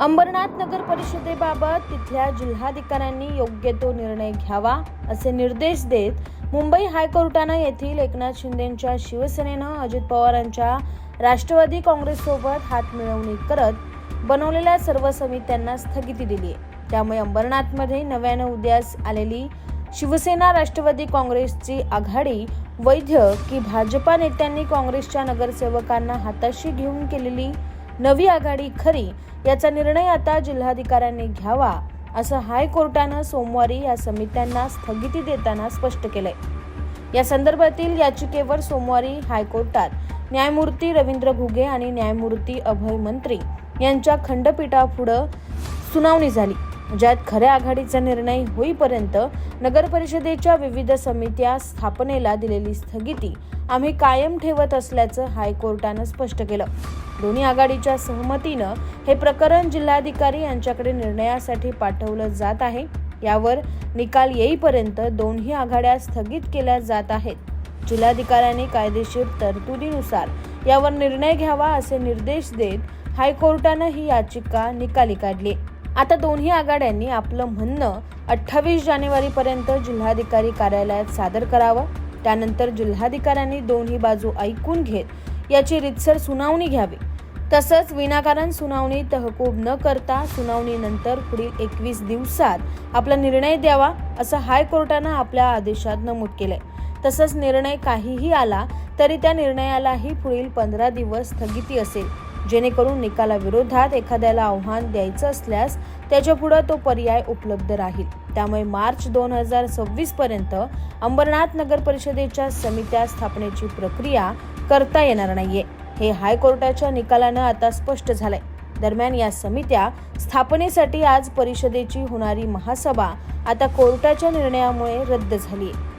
अंबरनाथ नगर परिषदेबाबत तिथल्या जिल्हाधिकाऱ्यांनी योग्य तो निर्णय घ्यावा असे निर्देश देत मुंबई हायकोर्टानं येथील एकनाथ शिंदेंच्या शिवसेनेनं अजित पवारांच्या राष्ट्रवादी काँग्रेससोबत हात मिळवणी करत बनवलेल्या सर्व समित्यांना स्थगिती दिली आहे. त्यामुळे अंबरनाथमध्ये नव्यानं उदयास आलेली शिवसेना राष्ट्रवादी काँग्रेसची आघाडी वैध की भाजपा नेत्यांनी काँग्रेसच्या नगरसेवकांना हाताशी घेऊन केलेली नवी आघाडी खरी याचा निर्णय आता जिल्हाधिकाऱ्यांनी घ्यावा असं हायकोर्टानं सोमवारी या समित्यांना स्थगिती देताना स्पष्ट केलंय. या संदर्भातील याचिकेवर सोमवारी हायकोर्टात न्यायमूर्ती रवींद्र घुगे आणि न्यायमूर्ती अभय मंत्री यांच्या खंडपीठापुढं सुनावणी झाली. ज्यात खऱ्या आघाडीचा निर्णय होईपर्यंत नगरपरिषदेच्या विविध समित्या स्थापनेला दिलेली स्थगिती आम्ही कायम ठेवत असल्याचं हायकोर्टानं स्पष्ट केलं. दोन्ही आघाडीच्या सहमतीनं हे प्रकरण जिल्हाधिकारी यांच्याकडे निर्णयासाठी पाठवलं जात आहे. यावर निकाल येईपर्यंत दोन्ही आघाड्या स्थगित केल्या जात आहेत. जिल्हाधिकाऱ्यांनी कायदेशीर तरतुदीनुसार यावर निर्णय घ्यावा असे निर्देश देत हायकोर्टानं ही याचिका निकाली काढली आता दोन्ही आघाड्यांनी आपलं म्हणणं अठ्ठावीस जानेवारीपर्यंत जिल्हाधिकारी कार्यालयात सादर करावं. त्यानंतर जिल्हाधिकाऱ्यांनी दोन्ही बाजू ऐकून घेत याची रितसर सुनावणी घ्यावी. तसंच विनाकारण सुनावणी तहकूब न करता सुनावणीनंतर पुढील एकवीस दिवसात आपला निर्णय द्यावा असं हायकोर्टानं आपल्या आदेशात नमूद केलंय. तसंच निर्णय काहीही आला तरी त्या निर्णयालाही पुढील पंधरा दिवस स्थगिती असेल. जेणेकरून निकालाविरोधात एखाद्याला आव्हान द्यायचं असल्यास त्याच्यापुढं तो पर्याय उपलब्ध राहील. त्यामुळे मार्च दोन हजार सव्वीस पर्यंत अंबरनाथ नगर परिषदेच्या समित्या स्थापनेची प्रक्रिया करता येणार नाहीये. हे हायकोर्टाच्या निकालानं आता स्पष्ट झालंय. दरम्यान या समित्या स्थापनेसाठी आज परिषदेची होणारी महासभा आता कोर्टाच्या निर्णयामुळे रद्द झाली आहे